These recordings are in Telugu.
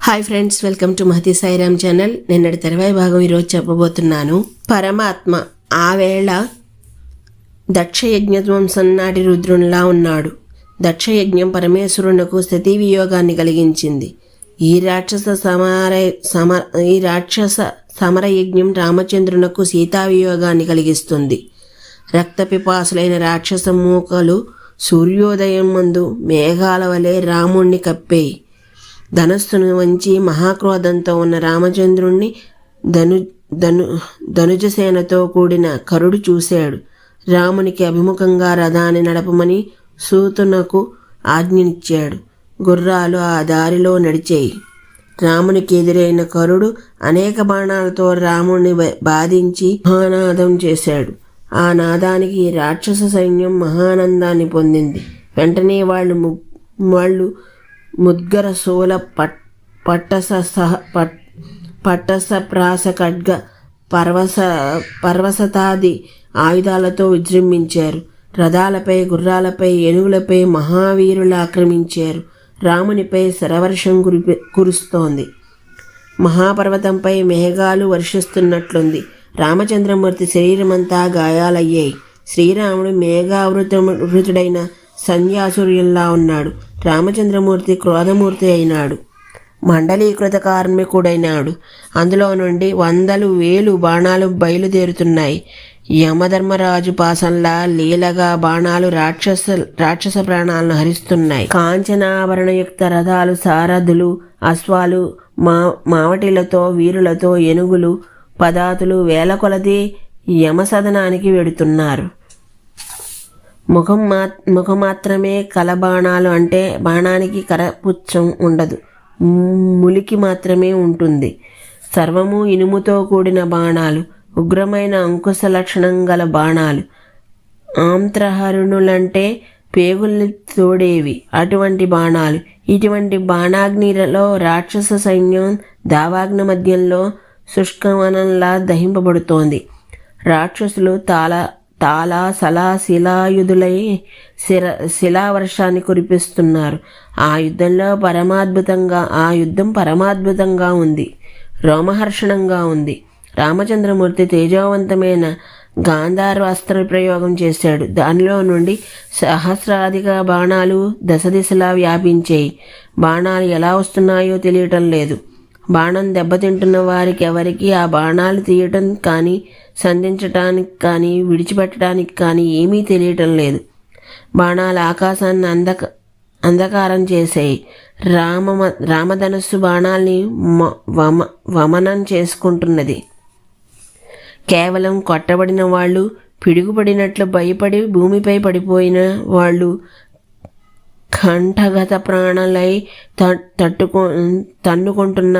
Hi friends welcome to Mahathi Sairam channel. నిన్నటి తెరవాయి భాగం ఈరోజు చెప్పబోతున్నాను. పరమాత్మ ఆ వేళ నాటి రుద్రునిలా ఉన్నాడు. దక్షయజ్ఞం పరమేశ్వరునకు స్థితి వియోగాన్ని కలిగించింది. ఈ రాక్షస సమర సమ ఈ రాక్షస సమరయజ్ఞం రామచంద్రునకు సీతా వియోగాన్ని కలిగిస్తుంది రక్తపిపాసులైన రాక్షస మూకలు సూర్యోదయం ముందు మేఘాల వలె రాముణ్ణి కప్పేయి ధనస్సును వంచి మహాక్రోధంతో ఉన్న రామచంద్రుణ్ణి ధను ధను ధనుజసేనతో కూడిన కరుడు చూశాడు. రామునికి అభిముఖంగా రథాన్ని నడపమని సూతునకు ఆజ్ఞనిచ్చాడు. గుర్రాలు ఆ దారిలో నడిచేయి. రామునికి ఎదురైన కరుడు అనేక బాణాలతో రాముణ్ణి బాధించి మహానాదం చేశాడు. ఆ నాదానికి రాక్షస సైన్యం మహానందాన్ని పొందింది. వెంటనే వాళ్ళు ము- వాళ్ళు ముద్గర శూల పట్ పట్టస సహ పట్ పట్టస ప్రాస ఖడ్గ పర్వస పర్వసతాది ఆయుధాలతో విజృంభించారు. రథాలపై గుర్రాలపై ఏనుగులపై మహావీరులు ఆక్రమించారు. రామునిపై శరవర్షం కురి కురుస్తోంది. మహాపర్వతంపై మేఘాలు వర్షిస్తున్నట్లుంది. రామచంద్రమూర్తి శరీరమంతా గాయాలయ్యాయి శ్రీరాముడు మేఘావృతమృతుడైన సన్యాసుర్యుల్లా ఉన్నాడు. రామచంద్రమూర్తి క్రోధమూర్తి అయినాడు. మండలీకృత కార్మికుడైనాడు. అందులో నుండి వందలు వేలు బాణాలు బయలుదేరుతున్నాయి. యమధర్మరాజు పాసంలా లీలగా బాణాలు రాక్షస రాక్షస ప్రాణాలను హరిస్తున్నాయి. కాంచనాభరణయుక్త రథాలు సారథులు అశ్వాలు మా మావటిలతో వీరులతో ఏనుగులు పదాతులు వేల కొలది యమసదనానికి వెడుతున్నారు. ముఖం మా ముఖం మాత్రమే కల బాణాలు అంటే బాణానికి కరపుచ్చం ఉండదు. ములికి మాత్రమే ఉంటుంది. సర్వము ఇనుముతో కూడిన బాణాలు ఉగ్రమైన అంకుశ లక్షణం గల బాణాలు. ఆంత్రహరుణులంటే పేగుల్ని తోడేవి. అటువంటి బాణాలు. ఇటువంటి బాణాగ్నిలో రాక్షస సైన్యం దావాగ్న మధ్యంలో శుష్కవనంలా దహింపబడుతోంది రాక్షసులు తాళ తాళ సలా శిలాయుధులై శిర శిలావర్షాన్ని కురిపిస్తున్నారు. ఆ యుద్ధంలో పరమాద్భుతంగా ఆ యుద్ధం పరమాద్భుతంగా ఉంది. రోమహర్షణంగా ఉంది. రామచంద్రమూర్తి తేజోవంతమైన గాంధార అస్త్ర ప్రయోగం చేశాడు. దానిలో నుండి సహస్రాధిక బాణాలు దశ దిశలా వ్యాపించాయి. బాణాలు ఎలా వస్తున్నాయో తెలియటం లేదు. బాణం దెబ్బతింటున్న వారికి ఎవరికి ఆ బాణాలు తీయటం కానీ సంధించటానికి కానీ విడిచిపెట్టడానికి కానీ ఏమీ తెలియటం లేదు. బాణాలు ఆకాశాన్ని అందక అంధకారం చేసాయి. రామ రామధనస్సు బాణాల్ని మ- వమ వమనం చేసుకుంటున్నది. కేవలం కొట్టబడిన వాళ్ళు పిడుగుపడినట్లు భయపడి భూమిపై పడిపోయిన వాళ్ళు కంఠగత ప్రాణులై త- తట్టుకో తన్నుకుంటున్న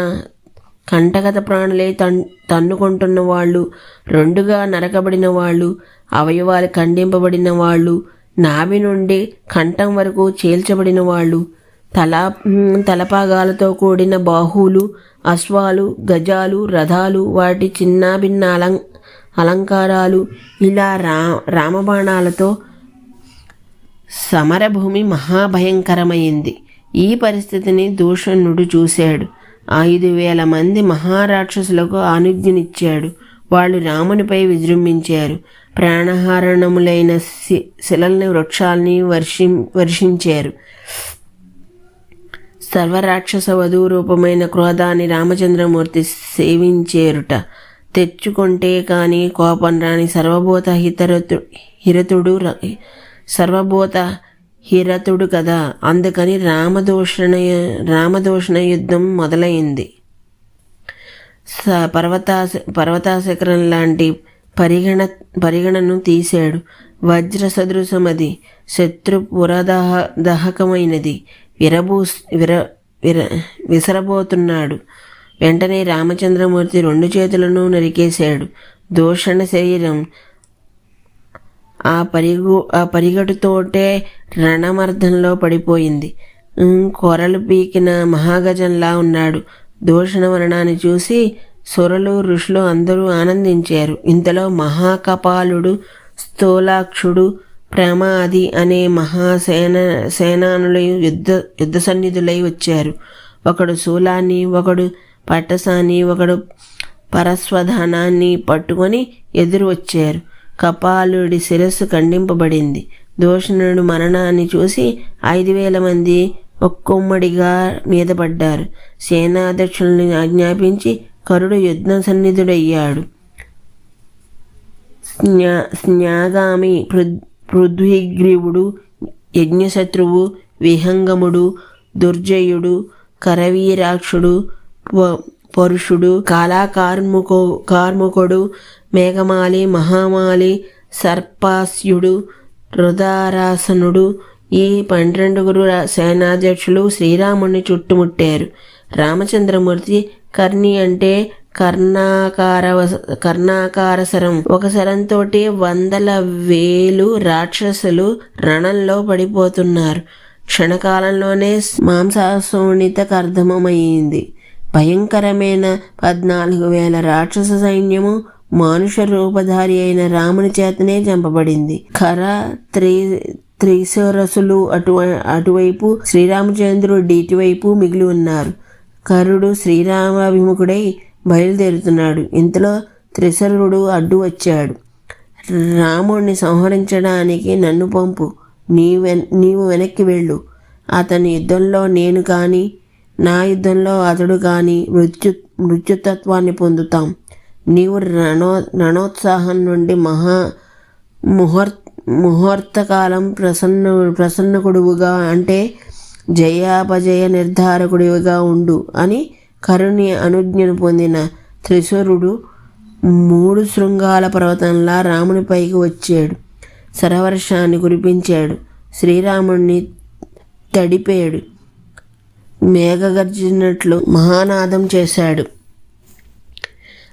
కంఠగత ప్రాణులై తన్ తన్నుకుంటున్న వాళ్ళు రెండుగా నరకబడిన వాళ్ళు అవయవాలు ఖండింపబడిన వాళ్ళు నాభి నుండి కంఠం వరకు చీల్చబడిన వాళ్ళు తలా తలపాగాలతో కూడిన బాహువులు అశ్వాలు గజాలు రథాలు వాటి చిన్న భిన్న అలం అలంకారాలు ఇలా రా రామబాణాలతో సమరభూమి మహాభయంకరమైంది. ఈ పరిస్థితిని దూషణుడు చూశాడు. ఐదు వేల మంది మహారాక్షసులకు ఆనుజ్ఞనిచ్చాడు. వాళ్ళు రామునిపై విజృంభించారు. ప్రాణహారణములైన శి శిలల్ని వృక్షాల్ని వర్షి వర్షించారు. సర్వరాక్షస వధువు రూపమైన క్రోధాన్ని రామచంద్రమూర్తి సేవించేరుట. తెచ్చుకుంటే కానీ కోపం రాని సర్వభూత హితరతు హిరతుడు సర్వభూత హిరతుడు కదా. అందుకని రామదూషణ రామదూషణ యుద్ధం మొదలైంది. స పర్వతాశ పర్వతాశకరం లాంటి పరిగణ పరిగణను తీశాడు. వజ్ర సదృశమది శత్రు పురదహ దహకమైనది విరబూ విర విర విసరబోతున్నాడు. వెంటనే రామచంద్రమూర్తి రెండు చేతులను నరికేశాడు. దూషణ శరీరం ఆ పరిగు ఆ పరిగడుతోటే రణమర్ధంలో పడిపోయింది. కొరలు పీకిన మహాగజంలా ఉన్నాడు. దూషణ మరణాన్ని చూసి సురలు ఋషులు అందరూ ఆనందించారు. ఇంతలో మహాకపాలుడు స్థూలాక్షుడు ప్రమాది అనే మహాసేన సేనానులు యుద్ధ యుద్ధ సన్నిధులై వచ్చారు. ఒకడు శూలాన్ని ఒకడు పట్టసాన్ని ఒకడు పరస్వధానాన్ని పట్టుకొని ఎదురు వచ్చారు. కపాలుడి శిరస్సు ఖండింపబడింది. దూషణుడు మరణాన్ని చూసి ఐదు వేల మంది ఒక్కొమ్మడిగా మీద పడ్డారు సేనాధ్యక్షుల్ని ఆజ్ఞాపించి కరుడు యుద్ధ సన్నిధుడయ్యాడు. స్ఞా స్నాగామి పృ- పృథ్వీగ్రీవుడు యజ్ఞశత్రువు విహంగముడు దుర్జయుడు కరవీరాక్షుడు ప- పరుషుడు కాలాకార్ముకో కార్ముకుడు మేఘమాలి మహామాలి సర్పాస్యుడు రుదారాసనుడు. ఈ పన్నెండుగురు సేనాధ్యక్షులు శ్రీరాముణ్ణి చుట్టుముట్టారు. రామచంద్రమూర్తి కర్ణి అంటే కర్ణాకార కర్ణాకార సరం ఒక సరంతో వందల వేలు రాక్షసులు రణంలో పడిపోతున్నారు. క్షణకాలంలోనే మాంసాశోణిత కర్ధమమైంది భయంకరమైన పద్నాలుగు వేల రాక్షస సైన్యము మానుష రూపధారి అయిన రాముని చేతనే చంపబడింది. ఖర త్రి త్రిశరసులు అటు అటువైపు శ్రీరామచంద్రుడు ఇటువైపు మిగిలి ఉన్నారు. కరుడు శ్రీరామాభిముఖుడై బయలుదేరుతున్నాడు. ఇంతలో త్రిశరుడు అడ్డు వచ్చాడు. రాముణ్ణి సంహరించడానికి నన్ను పంపు. నీ వెన్ నీవు వెనక్కి వెళ్ళు. అతని యుద్ధంలో నేను కానీ నా యుద్ధంలో అతడు కానీ మృత్యు మృత్యుతత్వాన్ని పొందుతాం. నీవు రణో రణోత్సాహం నుండి మహా ముహూర్ ముహూర్తకాలం ప్రసన్న ప్రసన్నకుడువుగా అంటే జయాపజయ నిర్ధారకుడివిగా ఉండు అని కరుణి అనుజ్ఞను పొందిన త్రిశూరుడు మూడు శృంగాల పర్వతంలా రామునిపైకి వచ్చాడు. సరవర్షాన్ని కురిపించాడు. శ్రీరాముణ్ణి తడిపాడు. మేఘగర్జినట్లు మహానాదం చేశాడు.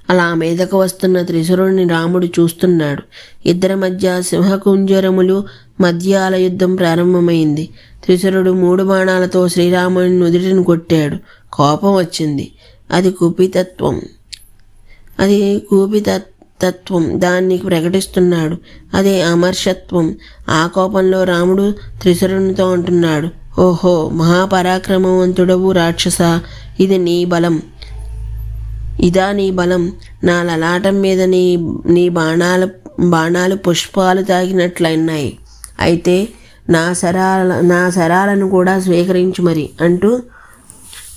అలా మీదకు వస్తున్న త్రిశురుణ్ణి రాముడు చూస్తున్నాడు. ఇద్దరి మధ్య సింహకుంజరములు మధ్యాల యుద్ధం ప్రారంభమైంది. త్రిశురుడు మూడు బాణాలతో శ్రీరాముని నుదుటిని కొట్టాడు. కోపం వచ్చింది. అది కుపితత్వం. అది కూపిత తత్వం దాన్ని ప్రకటిస్తున్నాడు. అదే అమర్షత్వం. ఆ కోపంలో రాముడు త్రిశురునితో అంటున్నాడు. ఓహో మహాపరాక్రమవంతుడవు రాక్షస. ఇది నీ బలం. ఇదా నీ బలం. నా లలాటం మీద నీ నీ బాణాల బాణాలు పుష్పాలు తాకినట్లయినాయి. అయితే నా శరాల నా శరాలను కూడా స్వీకరించు మరి అంటూ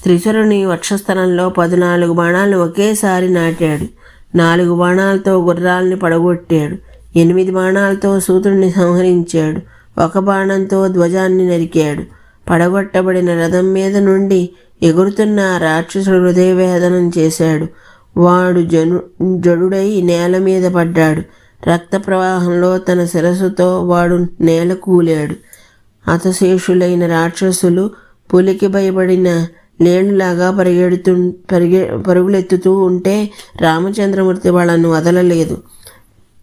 త్రిశరుని వక్షస్థలంలో పద్నాలుగు బాణాలను ఒకేసారి నాటాడు. నాలుగు బాణాలతో గుర్రాల్ని పడగొట్టాడు. ఎనిమిది బాణాలతో సూతుడిని సంహరించాడు. ఒక బాణంతో ధ్వజాన్ని నరికాడు. పడగొట్టబడిన రథం మీద నుండి ఎగురుతున్న రాక్షసుడు హృదయవేదనం చేశాడు. వాడు జను జడుడై నేల మీద పడ్డాడు. రక్త ప్రవాహంలో తన శిరస్సుతో వాడు నేల కూలాడు. హతశేషులైన రాక్షసులు పులికి భయపడిన లేనులాగా పరిగెడుతూ పరిగె పరుగులెత్తుతూ ఉంటే రామచంద్రమూర్తి వాళ్ళను వదలలేదు.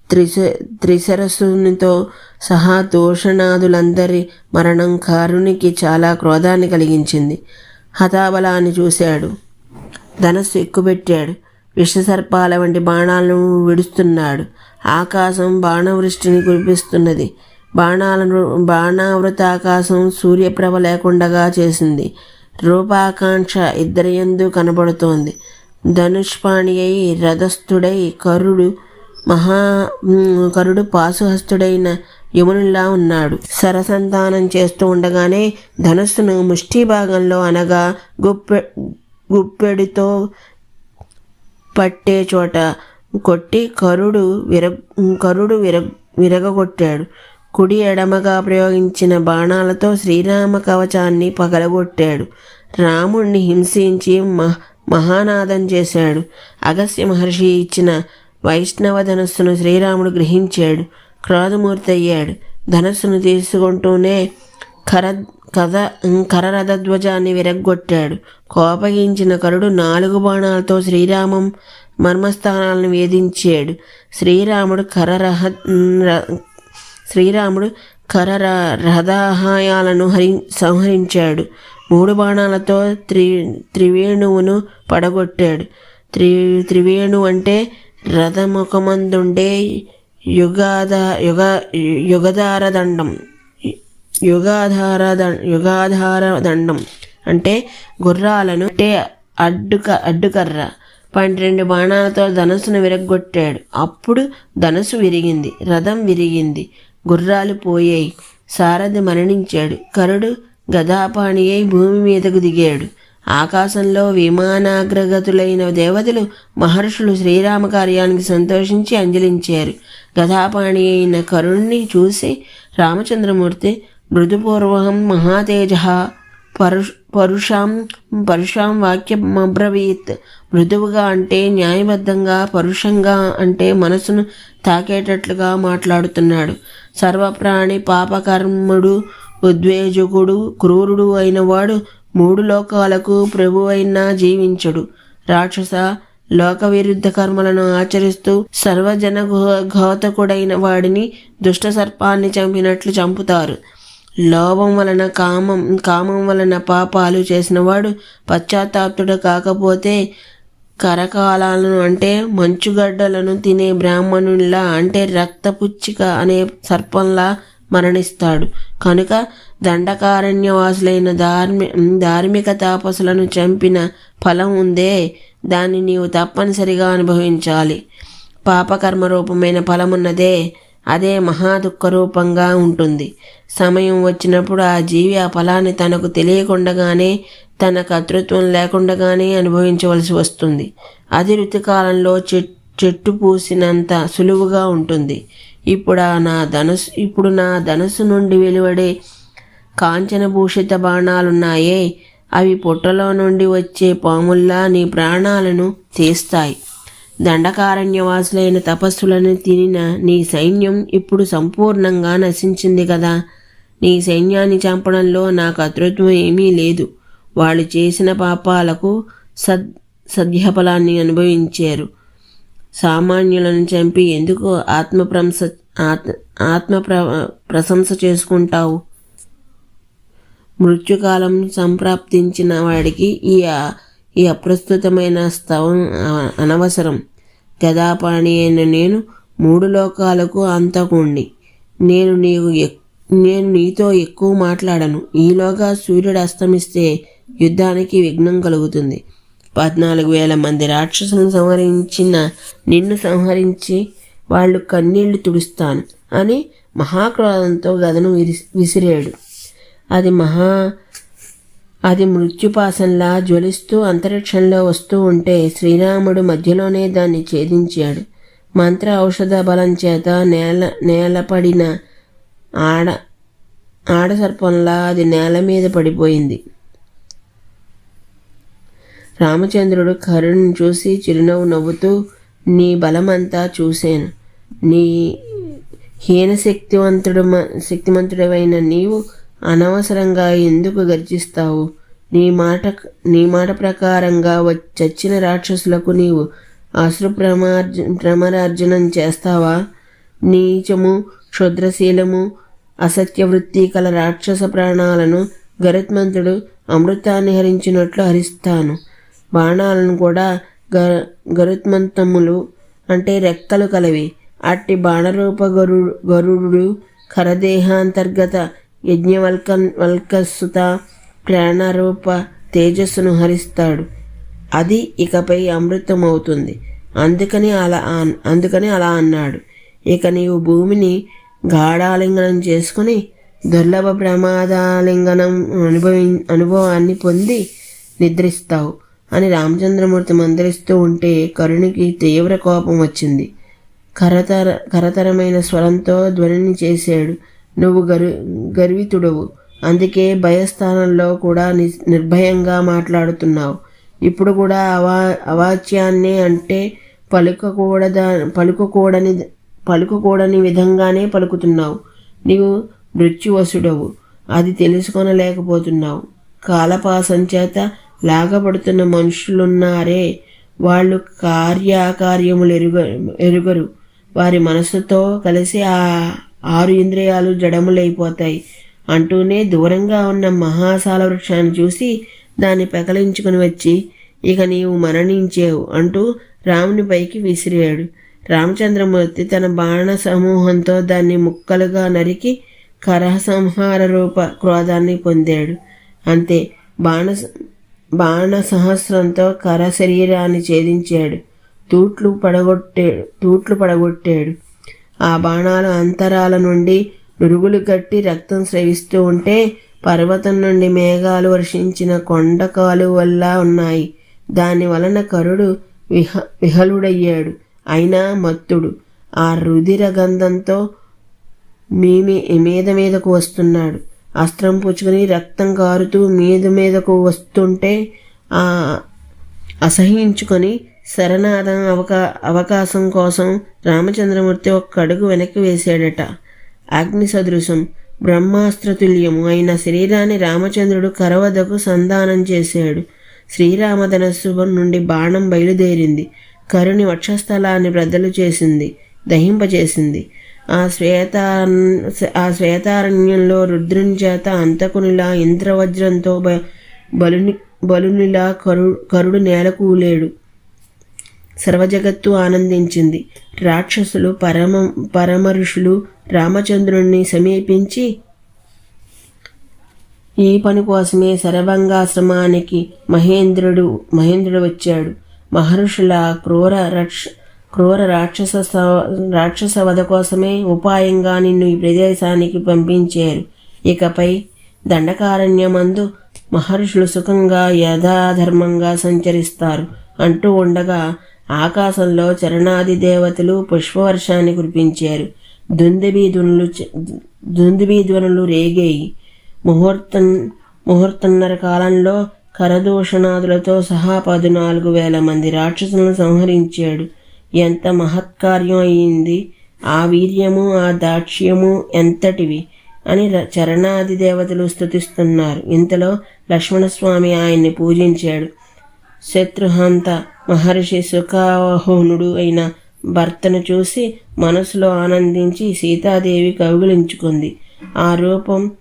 త్రిశ త్రిశరస్సునితో సహా దూషణాదులందరి మరణం కారునికి చాలా క్రోధాన్ని కలిగించింది. హతాబలాన్ని చూశాడు. ధనస్సు ఎక్కుపెట్టాడు. విషసర్పాల వంటి బాణాలను విడుస్తున్నాడు. ఆకాశం బాణవృష్టిని కురిపిస్తున్నది. బాణాలను బాణావృత ఆకాశం సూర్యప్రభ లేకుండగా చేసింది. రూపాకాంక్ష ఇద్దరి యందు కనబడుతోంది. ధనుష్పాణి అయి రథస్థుడై కరుడు మహా కరుడు పాశుహస్తుడైన యమునుల్లా ఉన్నాడు. సరసంతానం చేస్తూ ఉండగానే ధనుస్సును ముష్టి భాగంలో అనగా గుప్పె గుప్పెడితో పట్టే చోట కొట్టి కరుడు విర కరుడు విర విరగగొట్టాడు. కుడి ఎడమగా ప్రయోగించిన బాణాలతో శ్రీరామ కవచాన్ని పగలగొట్టాడు. రాముణ్ణి హింసించి మహ మహానాదం చేశాడు. అగస్త్య మహర్షి ఇచ్చిన వైష్ణవ ధనస్సును శ్రీరాముడు గ్రహించాడు. క్రోధమూర్తయ్యాడు. ధనస్సును తీసుకుంటూనే కర కథ కరరథ ధ్వజాన్ని విరగ్గొట్టాడు. కోపగించిన కరుడు నాలుగు బాణాలతో శ్రీరామం మర్మస్థానాలను వేధించాడు. శ్రీరాముడు కరరహ ర- శ్రీరాముడు కరర రథాహాయాలను హరి సంహరించాడు. మూడు బాణాలతో త్రి త్రివేణువును పడగొట్టాడు. త్రి త్రివేణు అంటే రథముఖమందుండే యుగాద యుగ యుగధార దండం యుగాధార యుగాధార దండం అంటే గుర్రాలను అంటే అడ్డుక అడ్డుకర్ర. పన్నెండు బాణాలతో ధనస్సును విరగ్గొట్టాడు. అప్పుడు ధనస్సు విరిగింది రథం విరిగింది గుర్రాలు పోయాయి. సారథి మరణించాడు. కరుడు గదాపాణి అయి భూమి మీదకు దిగాడు. ఆకాశంలో విమానాగ్రగతులైన దేవతలు మహర్షులు శ్రీరామ కార్యానికి సంతోషించి అంజలించారు. గదాపాణి అయిన కరుణ్ణి చూసి రామచంద్రమూర్తి మృదుపూర్వహం మహాతేజ పరుష్ పరుషాం పరుషాం వాక్యమబ్రవీత్. మృదువుగా అంటే న్యాయబద్ధంగా పరుషంగా అంటే మనసును తాకేటట్లుగా మాట్లాడుతున్నాడు. సర్వప్రాణి పాపకర్ముడు ఉద్వేజకుడు క్రూరుడు అయినవాడు మూడు లోకాలకు ప్రభువైనా జీవించడు. రాక్షస లోక విరుద్ధ కర్మలను ఆచరిస్తూ సర్వజన ఘో- ఘాతకుడైన వాడిని దుష్ట సర్పాన్ని చంపినట్లు చంపుతారు. లోభం వలన కామం కామం వలన పాపాలు చేసినవాడు పశ్చాత్తాప్తుడు కాకపోతే కరకాలాలను అంటే మంచుగడ్డలను తినే బ్రాహ్మణుల్లా అంటే రక్తపుచ్చిక అనే సర్పంలా మరణిస్తాడు. కనుక దండకారణ్యవాసులైన ధార్మి ధార్మిక తాపసులను చంపిన ఫలం ఉందే. దాన్ని నీవు తప్పనిసరిగా అనుభవించాలి. పాపకర్మ రూపమైన ఫలమున్నదే. అదే మహా దుఃఖ రూపంగా ఉంటుంది. సమయం వచ్చినప్పుడు ఆ జీవి ఆ ఫలాన్ని తనకు తెలియకుండగానే తన కర్తృత్వం లేకుండగానే అనుభవించవలసి వస్తుంది. అది ఋతుకాలంలో చెట్ చెట్టు పూసినంత సులువుగా ఉంటుంది. ఇప్పుడు నా ధనుసు ఇప్పుడు నా ధనుసు నుండి వెలువడే కాంచనభూషిత బాణాలున్నాయే. అవి పుట్టలో నుండి వచ్చే పాముల్లా నీ ప్రాణాలను తీస్తాయి. దండకారణ్యవాసులైన తపస్సులను తినిన నీ సైన్యం ఇప్పుడు సంపూర్ణంగా నశించింది కదా. నీ సైన్యాన్ని చంపడంలో నాకు అతృత్వం ఏమీ లేదు. వాళ్ళు చేసిన పాపాలకు సద్ సద్యఫలాన్ని అనుభవించారు. సామాన్యులను చంపి ఎందుకు ఆత్మప్రంస ఆత్మ ఆత్మ ప్ర ప్రశంస చేసుకుంటావు? మృత్యుకాలం సంప్రాప్తించిన వాడికి ఈ ఈ అప్రస్తుతమైన స్తవం అనవసరం. గదాపాణి అయిన నేను మూడు లోకాలకు అంతకుండి. నేను నీకు ఎక్- నేను నీతో ఎక్కువ మాట్లాడను. ఈలోగా సూర్యుడు అస్తమిస్తే యుద్ధానికి విఘ్నం కలుగుతుంది. పద్నాలుగు వేల మంది రాక్షసులను సంహరించిన నిన్ను సంహరించి వాళ్ళు కన్నీళ్ళు తుడుస్తాను అని మహాక్రోధంతో గదను విసిరాడు. అది మహా అది మృత్యుపాసంలా జ్వలిస్తూ అంతరిక్షంలో వస్తూ ఉంటే శ్రీరాముడు మధ్యలోనే దాన్ని ఛేదించాడు. మంత్ర ఔషధ బలం చేత నేల నేలపడిన ఆడ ఆడసర్పంలా అది నేల మీద పడిపోయింది. రామచంద్రుడు కరుణ్ని చూసి చిరునవ్వు నవ్వుతూ నీ బలమంతా చూశాను నీ హీన శక్తివంతుడు శక్తిమంతుడవైన నీవు అనవసరంగా ఎందుకు గర్జిస్తావు? నీ మాట నీ మాట ప్రకారంగా చచ్చిన రాక్షసులకు నీవు అశ్రు ప్రమార్జ ప్రమరార్జనం చేస్తావా? నీచము క్షుద్రశీలము అసత్య వృత్తి కల రాక్షస ప్రాణాలను గరుత్మంతుడు అమృతాన్ని హరించినట్లు హరిస్తాను. బాణాలను కూడా గ గరుత్మంతములు అంటే రెక్కలు కలవి. అట్టి బాణరూప గరు గరుడు ఖరదేహాంతర్గత యజ్ఞవల్కన్ వల్కస్సుత ప్రాణరూప తేజస్సును హరిస్తాడు. అది ఇకపై అమృతం అవుతుంది అందుకని అలా అందుకని అలా అన్నాడు. ఇక నీవు భూమిని గాఢాలింగనం చేసుకుని దుర్లభ ప్రమాదాలింగనం అనుభవి అనుభవాన్ని పొంది నిద్రిస్తావు. అని రామచంద్రమూర్తి మందరిస్తూ ఉంటే కరుణికి తీవ్ర కోపం వచ్చింది. కరతర కరతరమైన స్వరంతో ధ్వనిని చేశాడు. నువ్వు గరు గర్వితుడవు. అందుకే భయస్థానంలో కూడా ని నిర్భయంగా మాట్లాడుతున్నావు. ఇప్పుడు కూడా అవా అవాచ్యాన్ని అంటే పలుకకూడద పలుకకూడని పలుకకూడని విధంగానే పలుకుతున్నావు. నీవు మృత్యువసుడవు. అది తెలుసుకొనలేకపోతున్నావు. కాలపాసం చేత లాగబడుతున్న మనుషులున్నారే. వాళ్ళు కార్యాకార్యములు ఎరుగ ఎరుగరు. వారి మనసుతో కలిసి ఆ ఆరు ఇంద్రియాలు జడములైపోతాయి. అంటూనే దూరంగా ఉన్న మహాసాల వృక్షాన్ని చూసి దాన్ని పెకలించుకుని వచ్చి ఇక నీవు మరణించేవు అంటూ రాముని పైకి విసిరాడు. రామచంద్రమూర్తి తన బాణ సమూహంతో దాన్ని ముక్కలుగా నరికి కరసంహార రూప క్రోధాన్ని పొందాడు. అంతే బాణ బాణ సహస్రంతో కర శరీరాన్ని ఛేదించాడు. తూట్లు పడగొట్టాడు తూట్లు పడగొట్టాడు. ఆ బాణాల అంతరాల నుండి నురుగులు కట్టి రక్తం స్రవిస్తూ ఉంటే పర్వతం నుండి మేఘాలు వర్షించిన కొండ వల్ల ఉన్నాయి. దాని వలన కరుడు విహ విహలుడయ్యాడు. అయినా మత్తుడు. ఆ రుధిర గంధంతో మీ మీద మీదకు వస్తున్నాడు. అస్త్రం పుచ్చుకొని రక్తం కారుతూ మీద మీదకు వస్తుంటే ఆ అసహించుకొని శరణాదం అవకా అవకాశం కోసం రామచంద్రమూర్తి ఒక్క అడుగు వెనక్కి వేశాడట. అగ్ని సదృశం బ్రహ్మాస్త్రతుల్యము అయిన శరీరాన్ని రామచంద్రుడు కరవదకు సంధానం చేశాడు. శ్రీరామధనస్సు నుండి బాణం బయలుదేరింది. కరుని వక్షస్థలాన్ని బ్రద్దలు చేసింది దహింపజేసింది. ఆ శ్వేత ఆ శ్వేతారణ్యంలో రుద్రుని చేత అంతకునిలా ఇంద్రవజ్రంతో బ బలుని బలునిలా కరు కరుడు నేలకూలేడు సర్వజగత్తు ఆనందించింది. రాక్షసులు పరమ పరమఋషులు రామచంద్రుణ్ణి సమీపించి ఈ పని కోసమే శరభంగాశ్రమానికి మహేంద్రుడు మహేంద్రుడు వచ్చాడు. మహర్షుల క్రూర రక్ష క్రూర రాక్షస రాక్షస వధ కోసమే ఉపాయంగా నిన్ను ఈ ప్రదేశానికి పంపించారు. ఇకపై దండకారణ్యమందు మహర్షులు సుఖంగా యథాధర్మంగా సంచరిస్తారు. అంటూ ఉండగా ఆకాశంలో చరణాది దేవతలు పుష్పవర్షాన్ని కురిపించారు. దుందుబీధ్వనులు దుందుబీధ్వనులు రేగేయి. ముహూర్తం ముహూర్తన్నర కాలంలో కరదూషణాదులతో సహా పద్నాలుగు వేల మంది రాక్షసులను సంహరించాడు. ఎంత మహత్కార్యం అయింది ఆ వీర్యము ఆ దాక్ష్యము ఎంతటివి అని చరణాది దేవతలు స్థుతిస్తున్నారు ఇంతలో లక్ష్మణస్వామి ఆయన్ని పూజించాడు. శత్రుహంత మహర్షి సుఖావహునుడు అయిన భర్తను చూసి మనసులో ఆనందించి సీతాదేవి కౌగిలించుకుంది. ఆ రూపం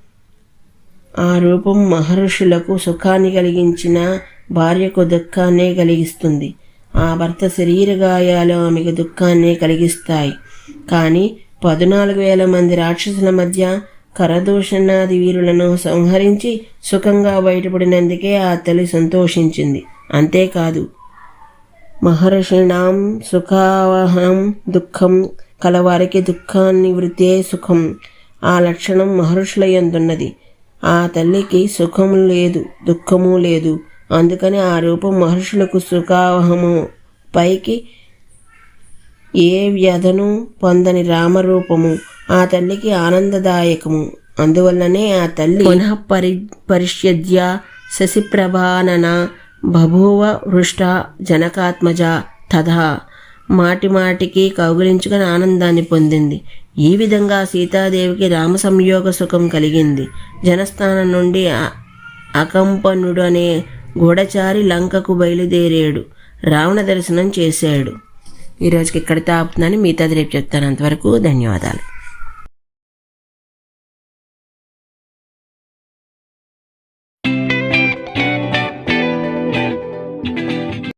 ఆ రూపం మహర్షులకు సుఖాన్ని కలిగించిన భార్యకు దుఃఖాన్నే కలిగిస్తుంది. ఆ భర్త శరీర గాయాలు ఆమెకు దుఃఖాన్ని కలిగిస్తాయి. కానీ పద్నాలుగు వేల మంది రాక్షసుల మధ్య కరదూషణాది వీరులను సంహరించి సుఖంగా బయటపడినందుకే ఆ తల్లి సంతోషించింది. అంతేకాదు మహర్షిణాం సుఖావహం దుఃఖం కలవారికి దుఃఖాన్ని వృతే సుఖం. ఆ లక్షణం మహర్షుల ఎందున్నది ఆ తల్లికి సుఖము లేదు దుఃఖము లేదు. అందుకని ఆ రూపం మహర్షులకు సుఖావహము. పైకి ఏ వ్యధను పొందని రామరూపము ఆ తల్లికి ఆనందదాయకము. అందువల్లనే ఆ తల్లి పునః పరి పరిష్యద్య శశిప్రభానన బభూవ హృష్ట జనకాత్మజ తథా. మాటి మాటికి కౌగులించుకుని ఆనందాన్ని పొందింది. ఈ విధంగా సీతాదేవికి రామ సంయోగ సుఖం కలిగింది. జనస్థానం నుండి అకంపనుడు అనే గూఢచారి లంకకు బయలుదేరాడు. రావణ దర్శనం చేశాడు. ఈరోజుకి ఇక్కడితో ఆపుతున్నాను మిగతాది రేపు చెప్తాను. అంతవరకు ధన్యవాదాలు.